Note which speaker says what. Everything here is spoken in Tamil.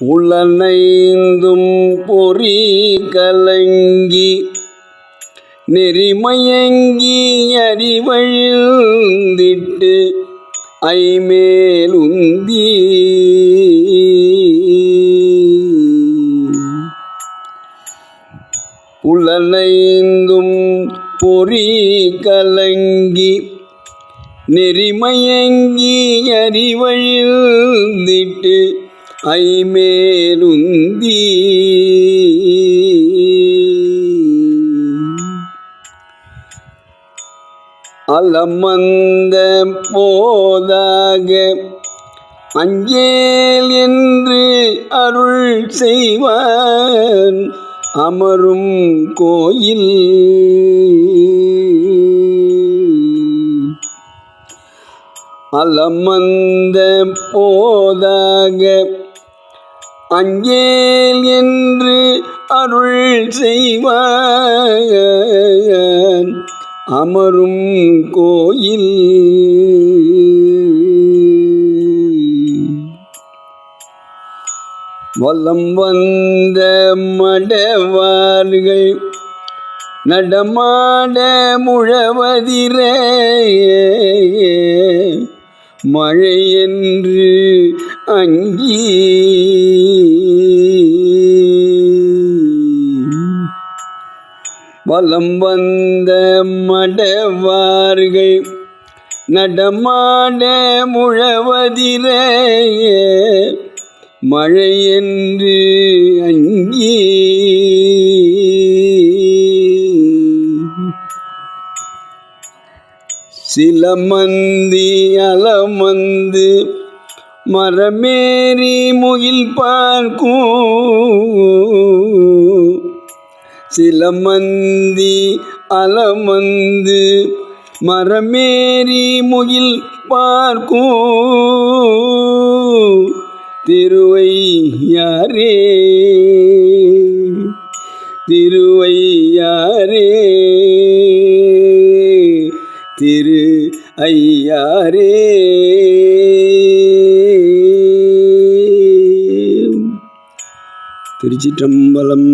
Speaker 1: உளனைந்தும் பொறி கலங்கி நெறிமயங்கி அறிவழிந்திட்டு ஐமேலுந்தி. உளனைந்தும் பொறி கலங்கி நெறிமயங்கி அறிவழிந்திட்டு ஐமேலுந்தி. அலமந்த போதாக அஞ்சேல் என்று அருள் செய்வான் அமரும் கோயில். அலமந்த போதாக அஞ்சேல் என்று அருள் செய்வான் அமரும் கோயில். வலம் வந்த மடவார்கள் நடமாட முழவதிரே மழை என்று அங்கீ வலம் வந்த மடவார்கள் நடமாட முழவதிர மழை என்று அங்கி. சில மந்தி அலமந்து மரமேறி முகில் பார்க்கும். சில மந்தி அலமந்து மரமேறி முகில் பார்க்கும் திருவையாரே திருவையாரே திரு ஐயாரே திருச்சிற்றம்பலம்.